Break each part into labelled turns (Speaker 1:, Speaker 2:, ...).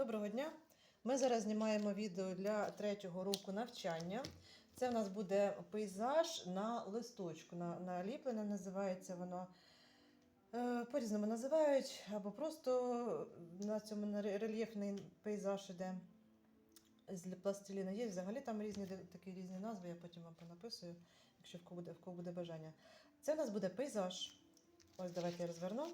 Speaker 1: Доброго дня! Ми зараз знімаємо відео для третього року навчання. Це в нас буде пейзаж на листочку. На, наліплене називається воно. Е, по-різному називають, або просто на цьому рельєфний пейзаж іде з пластиліну. Є взагалі там різні такі різні назви, я потім вам понаписую, якщо в кого буде, в кого буде бажання. Це в нас буде пейзаж. Ось давайте я розверну.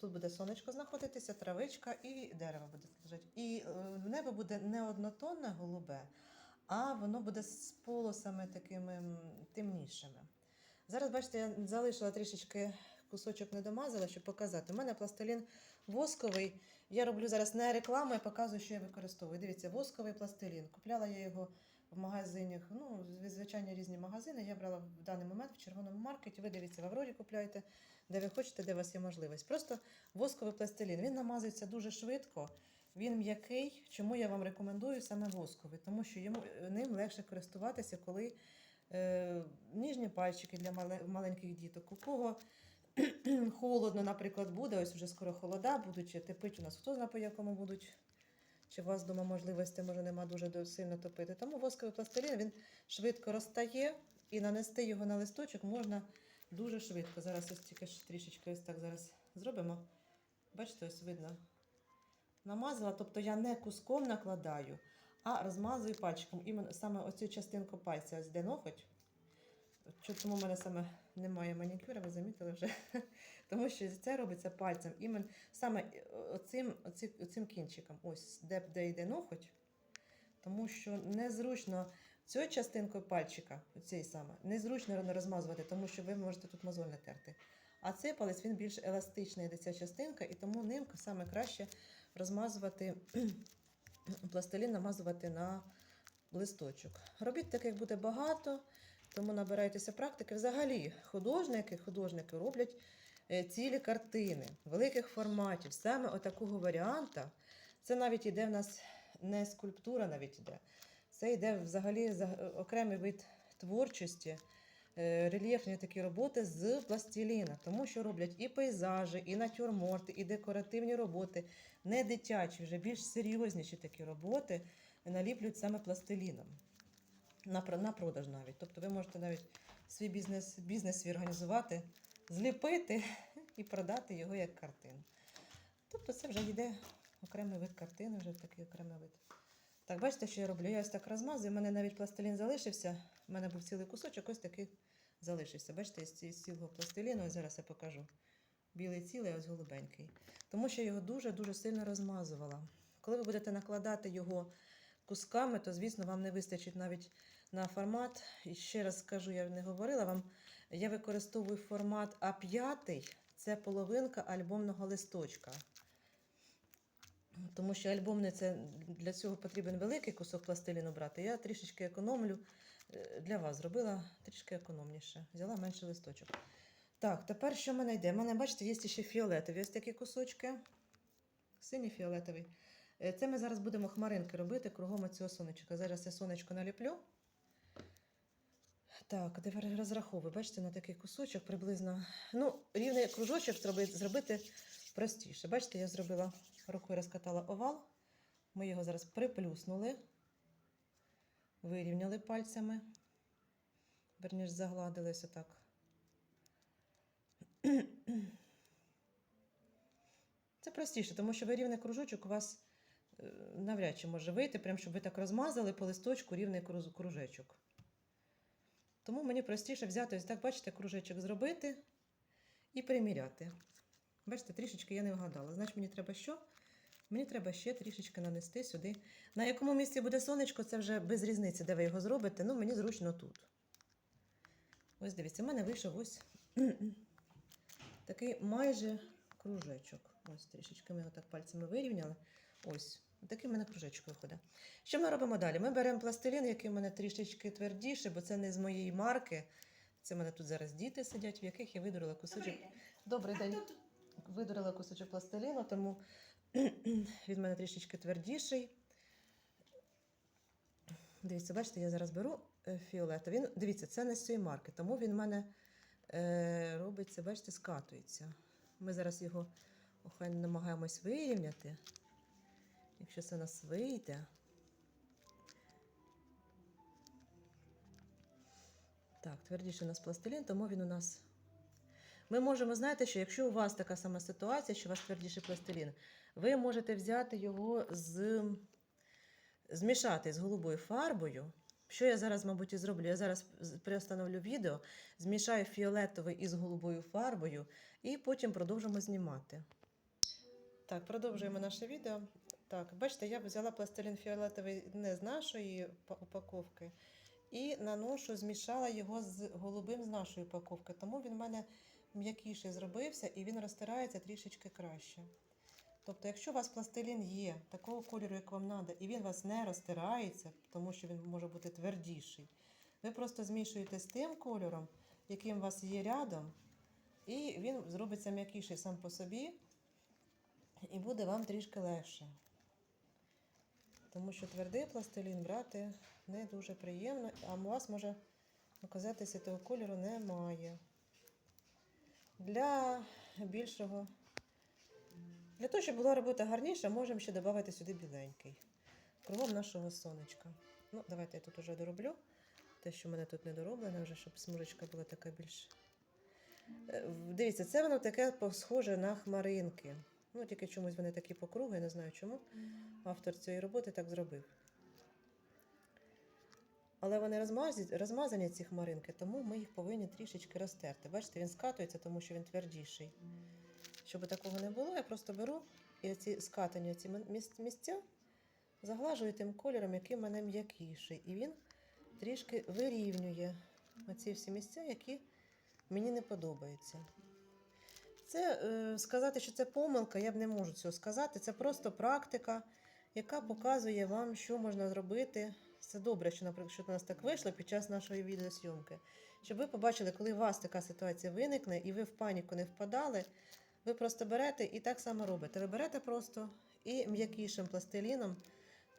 Speaker 1: Тут буде сонечко знаходитися, травичка і дерево буде лежати. І е, небо буде не однотонне голубе, а воно буде з полосами такими темнішими. Зараз, бачите, я залишила трішечки кусочок не домазала, щоб показати. У мене пластилін восковий. Я роблю зараз не рекламу, я показую, що я використовую. Дивіться, восковий пластилін. Купляла я його в магазинах, ну, звичайні різні магазини. Я брала в даний момент в червоному маркеті. Ви дивіться, в Аврорі купляєте, де ви хочете, де у вас є можливість. Просто восковий пластилін. Він намазується дуже швидко. Він м'який. Чому я вам рекомендую саме восковий? Тому що йому ним легше користуватися, коли е, ніжні пальчики для маленьких діток. У кого холодно, наприклад, буде, ось вже скоро холода будуть, тепить у нас хто знає, по якому будуть. Чи у вас вдома можливості може нема дуже сильно топити. Тому восковий пластилін він швидко розтає і нанести його на листочок можна дуже швидко. Зараз ось тільки трішечки ось так зараз зробимо. Бачите, ось видно. Намазала, тобто я не куском накладаю, а розмазую пальчиком. Іменно саме оцю частинку пальця, ось де ноготь. Чо- Чому в мене саме немає манікюра, ви замітили вже? Тому що це робиться пальцем. Імен, саме е, оцим, оцим кінчиком, ось де, де йде ноготь. Тому що незручно цю частинку пальчика, оцей саме, незручно розмазувати, тому що ви можете тут мозоль натерти. А цей палець він більш еластичний, де ця частинка, і тому ним саме краще розмазувати пластилін, намазувати на листочок. Робіть так, як буде багато, тому набирайтеся практики. Взагалі, художники, художники роблять е, цілі картини великих форматів. Саме отакого варіанта. Це навіть іде в нас не скульптура, навіть іде. Це йде взагалі окремий вид творчості, е, рельєфні такі роботи з пластиліна, тому що роблять і пейзажі, і натюрморти, і декоративні роботи, не дитячі, вже більш серйозніші такі роботи наліплюють саме пластиліном. На, продаж навіть. Тобто ви можете навіть свій бізнес, бізнес свій організувати, зліпити і продати його як картину. Тобто це вже йде окремий вид картини, вже такий окремий вид. Так, бачите, що я роблю? Я ось так розмазую, у мене навіть пластилін залишився. У мене був цілий кусочок, ось такий залишився. Бачите, з цілого пластиліну, ось зараз я покажу. Білий цілий, ось голубенький. Тому що я його дуже-дуже сильно розмазувала. Коли ви будете накладати його кусками, то, звісно, вам не вистачить навіть на формат. І ще раз скажу, я не говорила вам, я використовую формат А5, це половинка альбомного листочка. Тому що альбомний це для цього потрібен великий кусок пластиліну брати. Я трішечки економлю. Е, Для вас зробила трішки економніше. Взяла менше листочок. Так, тепер що в мене йде? У мене, бачите, є ще фіолетові ось такі кусочки. Синій фіолетовий. Е, Це ми зараз будемо хмаринки робити кругом цього сонечка. Зараз я сонечко наліплю. Так, тепер розраховую, бачите, на такий кусочок приблизно. Ну, рівний кружочок зробити, простіше. Бачите, я зробила рукою розкатала овал. Ми його зараз приплюснули, вирівняли пальцями. Верніше загладили ось отак. Це простіше, тому що ви рівний кружочок у вас е, навряд чи може вийти, прям щоб ви так розмазали по листочку рівний кружечок. Тому мені простіше взяти ось так, бачите, кружечок зробити і приміряти. Бачите, трішечки я не вгадала. Значить, мені треба що? Мені треба ще трішечки нанести сюди. На якому місці буде сонечко, це вже без різниці, де ви його зробите. Ну, мені зручно тут. Ось дивіться, в мене вийшов ось такий майже кружечок. Ось трішечки ми його так пальцями вирівняли. Ось. Такий в мене кружечок виходить. Що ми робимо далі? Ми беремо пластилін, який в мене трішечки твердіший, бо це не з моєї марки. Це в мене тут зараз діти сидять, в яких я видурила кусочок.
Speaker 2: Добрий день.
Speaker 1: Добрий день. Видурила кусочок пластиліну, тому він в мене трішечки твердіший. Дивіться, бачите, я зараз беру е, фіолетовий. Він, дивіться, це не з цієї марки, тому він в мене е, робиться, бачите, скатується. Ми зараз його охай намагаємось вирівняти. Якщо це у нас вийде. Так, твердіше у нас пластилін, тому він у нас. Ми можемо, знаєте, що якщо у вас така сама ситуація, що у вас твердіший пластилін, ви можете взяти його з змішати з голубою фарбою. Що я зараз, мабуть, і зроблю? Я зараз приостановлю відео, змішаю фіолетовий із голубою фарбою і потім продовжимо знімати. Так, продовжуємо наше відео. Так, бачите, я взяла пластилін фіолетовий не з нашої упаковки і наношу, змішала його з голубим з нашої упаковки. Тому він в мене м'якіший зробився і він розтирається трішечки краще. Тобто, якщо у вас пластилін є такого кольору, як вам треба, і він у вас не розтирається, тому що він може бути твердіший, ви просто змішуєте з тим кольором, яким у вас є рядом, і він зробиться м'якіший сам по собі, і буде вам трішки легше. Тому що твердий пластилін брати не дуже приємно, а у вас може оказатися того кольору немає. Для більшого для того, щоб була робота гарніша, можемо ще додати сюди біленький. Кругом нашого сонечка. Ну, давайте я тут уже дороблю. Те, що в мене тут не дороблено, вже, щоб смужечка була така більш. Е, Дивіться, це воно таке схоже на хмаринки. Ну, тільки чомусь вони такі по кругу, я не знаю чому. Автор цієї роботи так зробив. Але вони розмазі- розмазані, ці хмаринки, тому ми їх повинні трішечки розтерти. Бачите, він скатується, тому що він твердіший. Щоб такого не було, я просто беру і ці скатані ці місця заглажую тим кольором, який в мене м'якіший. І він трішки вирівнює оці всі місця, які мені не подобаються. Це е, сказати, що це помилка, я б не можу цього сказати. Це просто практика, яка показує вам, що можна зробити. Це добре, що, наприклад, що у нас так вийшло під час нашої відеосйомки. Щоб ви побачили, коли у вас така ситуація виникне, і ви в паніку не впадали, ви просто берете і так само робите. Ви берете просто і м'якішим пластиліном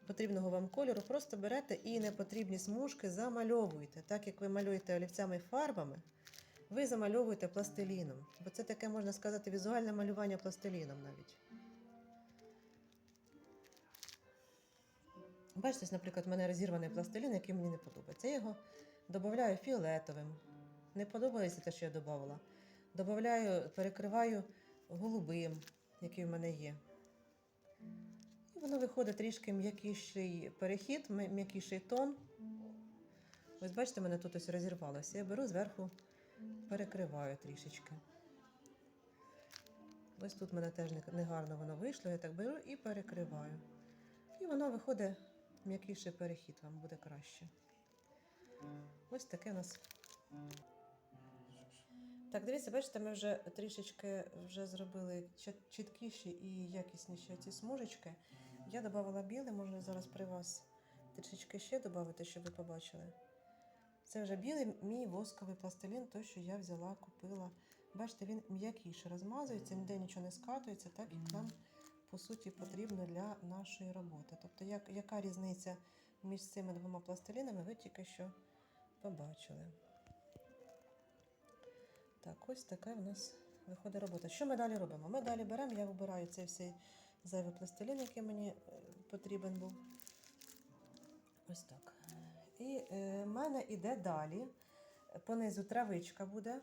Speaker 1: потрібного вам кольору, просто берете і непотрібні смужки замальовуєте. Так як ви малюєте олівцями і фарбами, ви замальовуєте пластиліном. Бо це таке, можна сказати, візуальне малювання пластиліном навіть. Бачите, наприклад, в мене розірваний пластилін, який мені не подобається. Я його додаю фіолетовим. Не подобається те, що я додавала. Добавляю, перекриваю голубим, який в мене є. І воно виходить трішки м'якіший перехід, м'якіший тон. Ось бачите, мене тут ось розірвалося. Я беру зверху, перекриваю трішечки. Ось тут в мене теж негарно воно вийшло. Я так беру і перекриваю. І воно виходить м'якіший перехід, вам буде краще. Ось таке у нас. Так, дивіться, бачите, ми вже трішечки вже зробили чіткіші і якісніші ці смужечки. Я додавала біле, можна зараз при вас трішечки ще додати, щоб ви побачили. Це вже білий мій восковий пластилін, той, що я взяла, купила. Бачите, він м'якіше розмазується, ніде нічого не скатується, так як нам, по суті, потрібно для нашої роботи. Тобто, як, яка різниця між цими двома пластилінами, ви тільки що побачили. Так, ось така в нас виходить робота. Що ми далі робимо? Ми далі беремо, я вибираю цей всей зайвий пластилін, який мені е, потрібен був. Ось так. І е, в мене йде далі. Понизу травичка буде.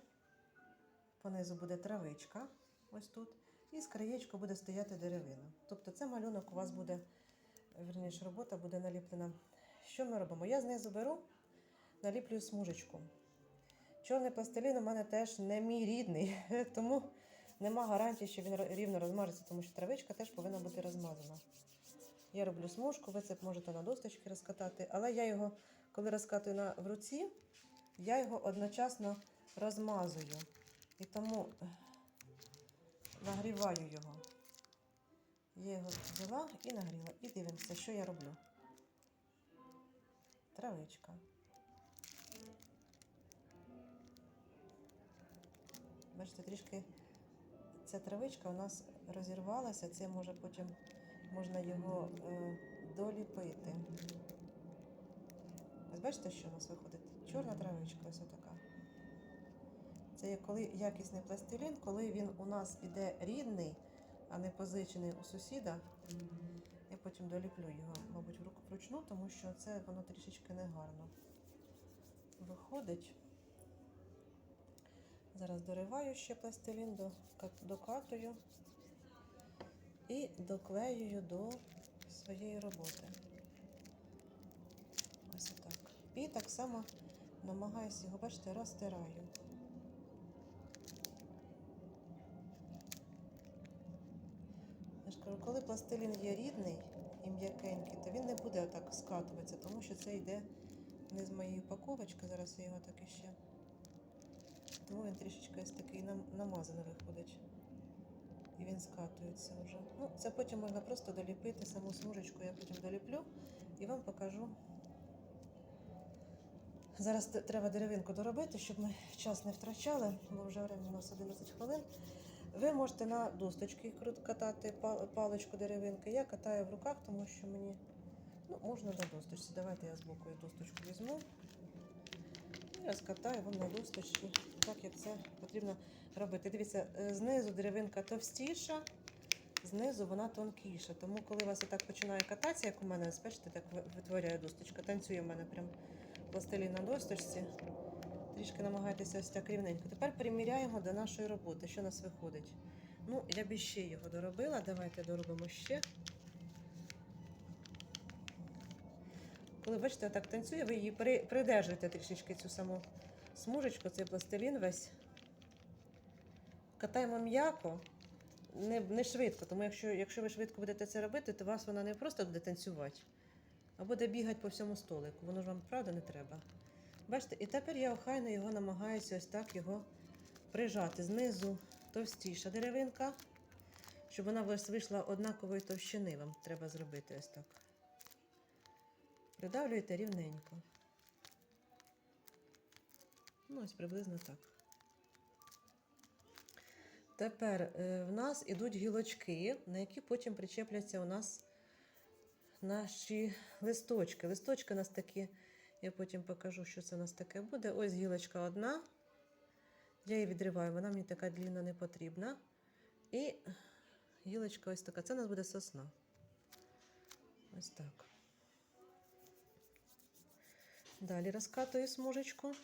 Speaker 1: Понизу буде травичка. Ось тут. І з краєчку буде стояти деревина. Тобто це малюнок у вас буде, верніше, робота буде наліплена. Що ми робимо? Я знизу беру, наліплюю смужечку. Чорний пластилін у мене теж не мій рідний, тому нема гарантії, що він рівно розмажеться, тому що травичка теж повинна бути розмазана. Я роблю смужку, ви це можете на досточки розкатати, але я його, коли розкатую на, в руці, я його одночасно розмазую. І тому нагріваю його. Я його взяла і нагріла. І дивимося, що я роблю. Травичка. Бачите, трішки ця травичка у нас розірвалася, це може потім можна його е, доліпити. Бачите, що у нас виходить? Чорна травичка, ось така. Це є коли якісний пластилін, коли він у нас іде рідний, а не позичений у сусіда. І потім доліплю його, мабуть, врук- вручну, тому що це воно трішечки негарно виходить. Зараз дориваю ще пластилін, до- докатую і доклеюю до своєї роботи. Ось так. І так само намагаюся його, бачите, розтираю. Коли пластилін є рідний і м'якенький, то він не буде отак скатуватися, тому що це йде не з моєї упаковочки. Зараз я його так іще. Тому він трішечки ось такий намазаний виходить. І він скатується вже. Ну, це потім можна просто доліпити саму смужечку, я потім доліплю і вам покажу. Зараз треба деревинку доробити, щоб ми час не втрачали, бо вже время у нас 11 хвилин. Ви можете на досточки катати паличку деревинки. Я катаю в руках, тому що мені ну, можна на досточці. Давайте я з боку досточку візьму. І розкатаю вам на досточці, так як це потрібно робити. Дивіться, е, знизу деревинка товстіша, знизу вона тонкіша. Тому, коли вас отак починає кататися, як у мене, бачите, так ви- витворяє досточка. Танцює в мене прям пластилін на досточці. Трішки намагайтеся ось так рівненько. Тепер приміряємо до нашої роботи, що у нас виходить. Ну, я б ще його доробила. Давайте доробимо ще. Коли бачите, так танцює, ви її при- придержуєте трішечки цю саму смужечку, цей пластилін весь. Катаємо м'яко, не, не швидко, тому якщо, якщо ви швидко будете це робити, то вас вона не просто буде танцювати, а буде бігати по всьому столику. Воно ж вам правда не треба. Бачите, і тепер я охайно його намагаюся ось так його прижати. Знизу товстіша деревинка, щоб вона вийшла однакової товщини. Вам треба зробити ось так. Придавлюєте рівненько. Ну, ось приблизно так. Тепер е, в нас ідуть гілочки, на які потім причепляться у нас наші листочки. Листочки у нас такі, я потім покажу, що це у нас таке буде. Ось гілочка одна. Я її відриваю, вона мені така длінна не потрібна. І гілочка ось така. Це у нас буде сосна. Ось так. Далі розкатую смужечку.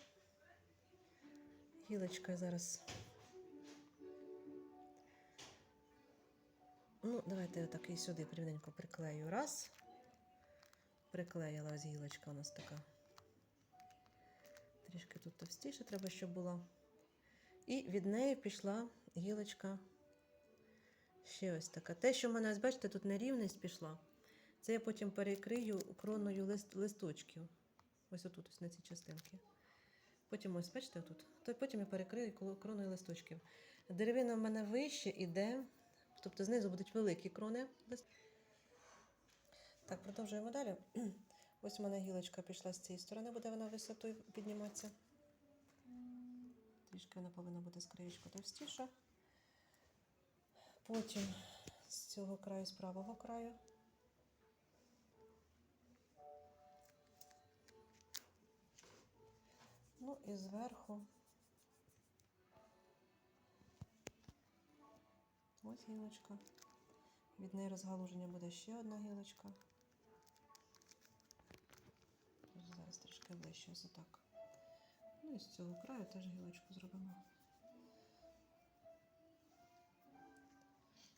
Speaker 1: Гілочка зараз. Ну, давайте я так і сюди рівненько приклею. Раз. Приклеїла ось гілочка у нас така. Трішки тут товстіше треба, щоб було. І від неї пішла гілочка. Ще ось така. Те, що в мене, бачите, тут нерівність пішла. Це я потім перекрию кроною лист, листочків. Ось отут, ось на цій частинці. Потім ось, бачите, отут. То потім я перекрию кроною листочків. Деревина в мене вище іде, тобто знизу будуть великі крони. лист- Так, продовжуємо далі. Ось у мене гілочка пішла з цієї сторони, буде вона висотою підніматися. Трішки вона повинна бути з краєчку товстіша. Потім з цього краю, з правого краю. Ну і зверху. Ось гілочка. Від неї розгалуження буде ще одна гілочка. Зараз ближче, ось отак. Ну і з цього краю теж гілочку зробимо.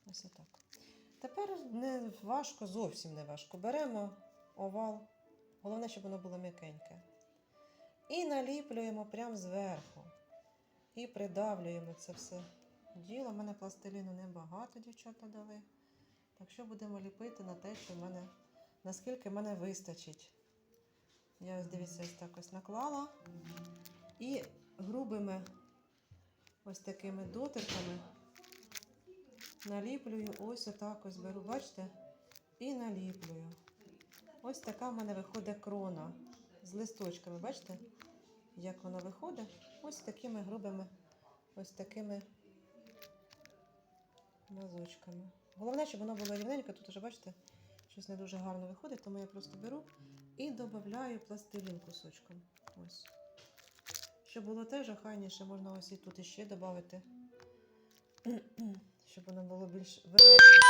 Speaker 1: Ось отак. Тепер не важко, зовсім не важко. Беремо овал. Головне, щоб воно було м'якеньке. І наліплюємо прямо зверху. І придавлюємо це все діло. У мене пластиліну небагато, дівчата дали. Так що будемо ліпити на те, що в мене, наскільки мене вистачить. Я ось дивіться, ось так ось наклала. І грубими ось такими дотиками наліплюю, ось отак ось беру, бачите? І наліплюю. Ось така в мене виходить крона з листочками. Бачите, як вона виходить? Ось такими грубими, ось такими мазочками. Головне, щоб воно було рівненько. Тут уже, бачите, щось не дуже гарно виходить, тому я просто беру і додаю пластилін кусочком. Ось. Щоб було теж охайніше, можна ось і тут іще додати, щоб воно було більш виразніше.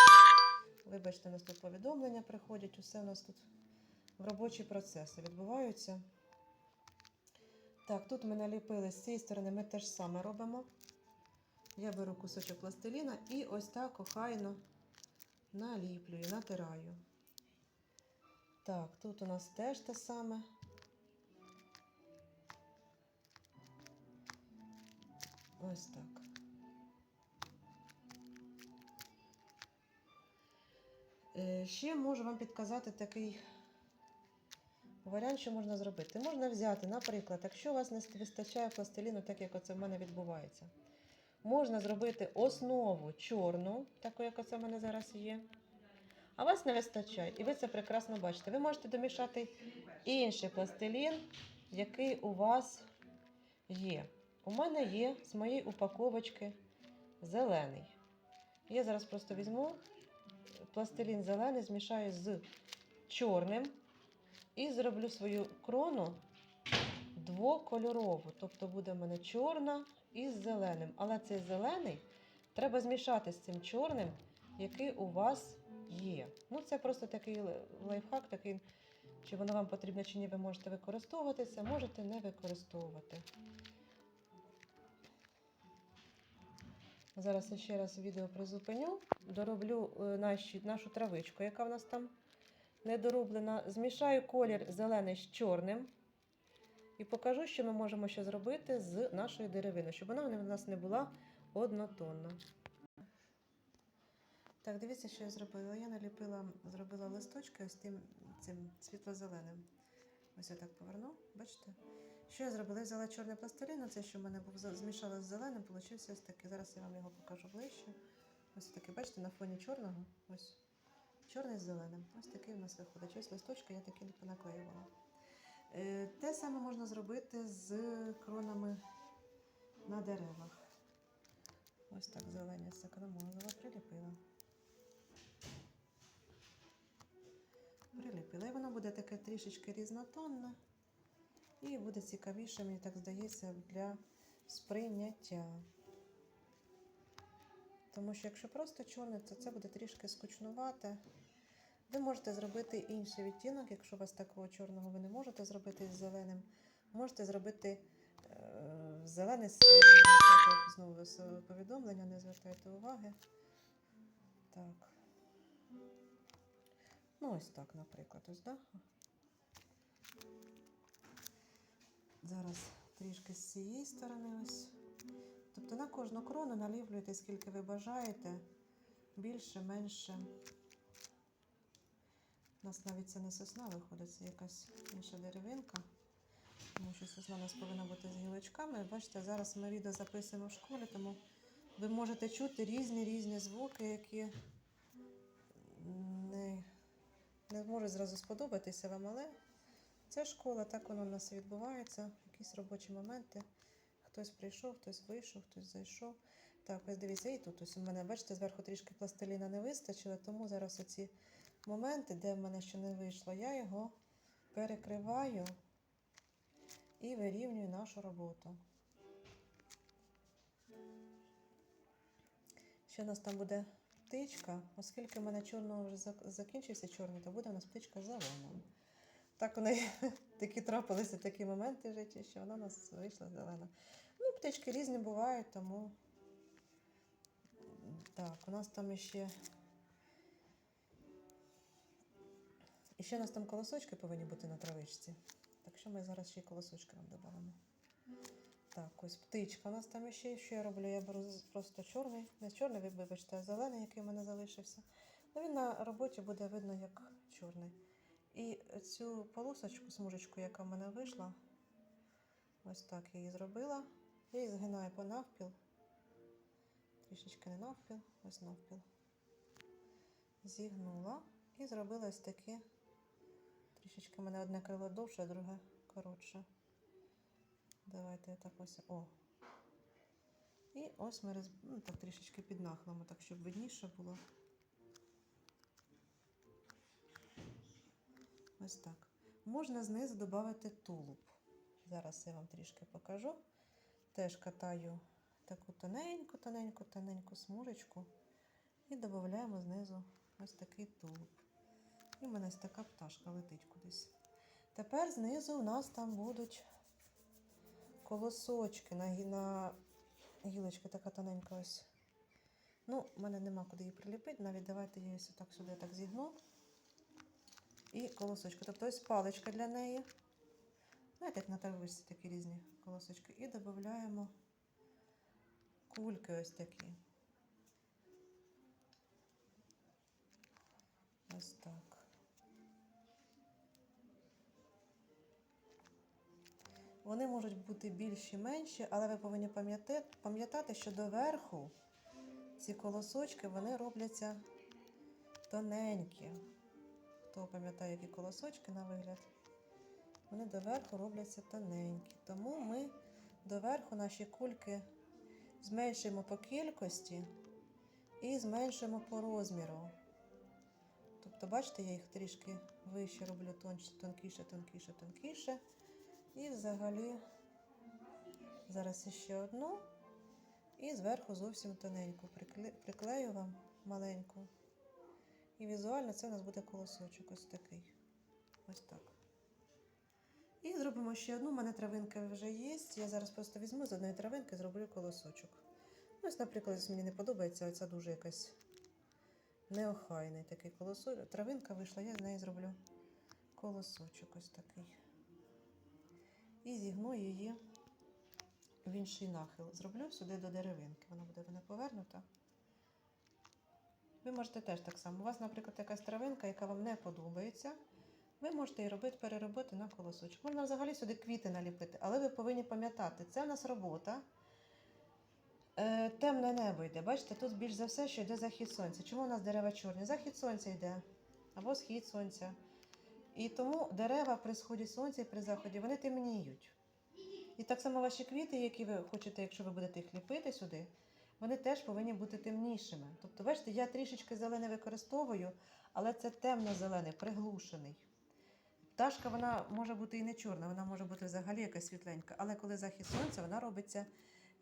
Speaker 1: Вибачте, у нас тут повідомлення приходять, усе у нас тут в робочі процеси відбуваються. Так, тут ми наліпили з цієї сторони, ми те ж саме робимо. Я беру кусочок пластиліна і ось так охайно наліплюю, натираю. Так, тут у нас теж те саме. Ось так. Е, Ще можу вам підказати такий варіант, що можна зробити. Можна взяти, наприклад, якщо у вас не вистачає пластиліну, так як оце в мене відбувається. Можна зробити основу чорну, таку, як оце в мене зараз є. А вас не вистачає, і ви це прекрасно бачите. Ви можете домішати інший пластилін, який у вас є. У мене є з моєї упаковочки зелений. Я зараз просто візьму пластилін зелений, змішаю з чорним і зроблю свою крону двокольорову. Тобто буде в мене чорна із зеленим. Але цей зелений треба змішати з цим чорним, який у вас є. Ну, це просто такий лайфхак, такий, чи воно вам потрібно, чи ні, ви можете використовувати це, можете не використовувати. Зараз я ще раз відео призупиню, дороблю е, наші, нашу травичку, яка в нас там недороблена. Змішаю колір зелений з чорним і покажу, що ми можемо ще зробити з нашою деревиною, щоб вона в нас не була однотонна. Так, дивіться, що я зробила. Я наліпила, зробила листочки ось тим цим світло-зеленим. Ось я так поверну, бачите? Що я зробила? Я взяла чорний пластилін, оце, що в мене був змішала з зеленим, получився ось такий. Зараз я вам його покажу ближче. Ось такий, бачите, на фоні чорного. Ось чорний з зеленим. Ось такий у нас виходить. Ось листочки я такі понаклеювала. Е, Те саме можна зробити з кронами на деревах. Ось так зелені закромолила, приліпила. Приліпила. І воно буде таке трішечки різнотонне. І буде цікавіше, мені так здається, для сприйняття. Тому що якщо просто чорне, то це буде трішки скучнувати. Ви можете зробити інший відтінок, якщо у вас такого чорного ви не можете зробити з зеленим. Можете зробити е, зелений з сірим. Знову повідомлення, не звертайте уваги. Так. Ну, ось так, наприклад, ось, да? Зараз трішки з цієї сторони ось. Тобто на кожну крону наліплюєте, скільки ви бажаєте. Більше, менше. У нас навіть це не сосна виходить, це якась інша деревинка. Тому що сосна у нас повинна бути з гілочками. Бачите, зараз ми відео записуємо в школі, тому ви можете чути різні різні звуки, які не можуть зразу сподобатися вам, але це школа, так воно у нас і відбувається. Якісь робочі моменти. Хтось прийшов, хтось вийшов, хтось зайшов. Так, ось дивіться, і тут ось у мене, бачите, зверху трішки пластиліна не вистачило, тому зараз оці моменти, де в мене ще не вийшло, я його перекриваю і вирівнюю нашу роботу. Ще у нас там буде птичка, оскільки в мене чорного вже закінчився чорний, то буде у нас птичка зеленою. Так у неї такі трапилися такі моменти в житті, що вона у нас вийшла зелена. Ну, птички різні бувають, тому так, у нас там іще. І ще у нас там колосочки повинні бути на травичці. Так що ми зараз ще й колосочки вам додамо. Так, ось птичка у нас там ще. Що я роблю? Я беру просто чорний, не чорний, ви вибачте, а зелений, який в мене залишився. Ну, він на роботі буде видно як чорний. І цю полосочку, смужечку, яка в мене вийшла, ось так я її зробила. Я її згинаю по навпіл. Трішечки не навпіл, ось навпіл. Зігнула і зробила ось такі. Трішечки в мене одне крило довше, друге коротше. Давайте я так ось. О. І ось ми роз... ну, так трішечки під нахилами, так щоб видніше було. Ось так. Можна знизу додати тулуб. Зараз я вам трішки покажу. Теж катаю таку тоненьку, тоненьку, тоненьку смужечку і додаємо знизу ось такий тулуб. І в мене ось така пташка летить кудись. Тепер знизу у нас там будуть колосочки на, на гілочка така тоненька ось. Ну, в мене нема куди її приліпити. Навіть давайте я її так сюди так зігну. І колосочки. Тобто ось паличка для неї. Знаєте, як на травичці такі різні колосочки. І додаємо кульки ось такі. Ось так. Вони можуть бути більші, менші, але ви повинні пам'ятати, що доверху ці колосочки вони робляться тоненькі. Хто пам'ятає, які колосочки на вигляд? Вони доверху робляться тоненькі. Тому ми доверху наші кульки зменшуємо по кількості і зменшуємо по розміру. Тобто, бачите, я їх трішки вище роблю тонкіше, тонкіше, тонкіше. І взагалі зараз ще одну. І зверху зовсім тоненьку приклею вам маленьку. І візуально це у нас буде колосочок ось такий. Ось так. І зробимо ще одну. У мене травинка вже є. Я зараз просто візьму з одної травинки, зроблю колосочок. Ну, Ось, наприклад, ось мені не подобається, оця дуже якась неохайний такий колосочок. Травинка вийшла, я з неї зроблю колосочок ось такий. І зігну її в інший нахил. Зроблю сюди до деревинки. Вона буде в мене повернута. Ви можете теж так само. У вас, наприклад, якась травинка, яка вам не подобається. Ви можете її робити, переробити на колосочок. Можна взагалі сюди квіти наліпити, але ви повинні пам'ятати, це в нас робота. Е, темне небо йде. Бачите, тут більш за все, що йде захід сонця. Чому у нас дерева чорні? Захід сонця йде, або схід сонця. І тому дерева при сході сонця і при заході вони темніють. І так само ваші квіти, які ви хочете, якщо ви будете їх ліпити сюди, вони теж повинні бути темнішими. Тобто, бачите, я трішечки зелене використовую, але це темно-зелений, приглушений. Пташка вона може бути і не чорна, вона може бути взагалі якась світленька, але коли захід сонця, вона робиться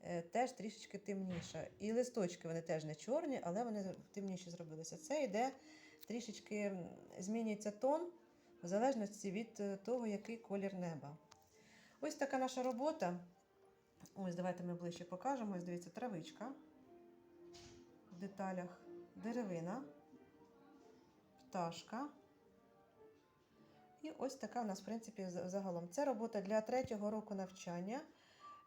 Speaker 1: е, теж трішечки темніша. І листочки вони теж не чорні, але вони темніші зробилися. Це йде трішечки змінюється тон в залежності від е, того, який колір неба. Ось така наша робота. Ось давайте ми ближче покажемо. Ось дивіться, травичка в деталях, деревина, пташка. І ось така у нас, в принципі, загалом. Це робота для третього року навчання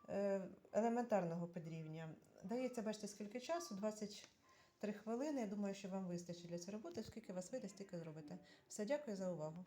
Speaker 1: е, елементарного підрівня. Дається, бачите, скільки часу? 23 хвилини. Я думаю, що вам вистачить для цієї роботи. Скільки вас вийде, стільки зробите. Все, дякую за увагу.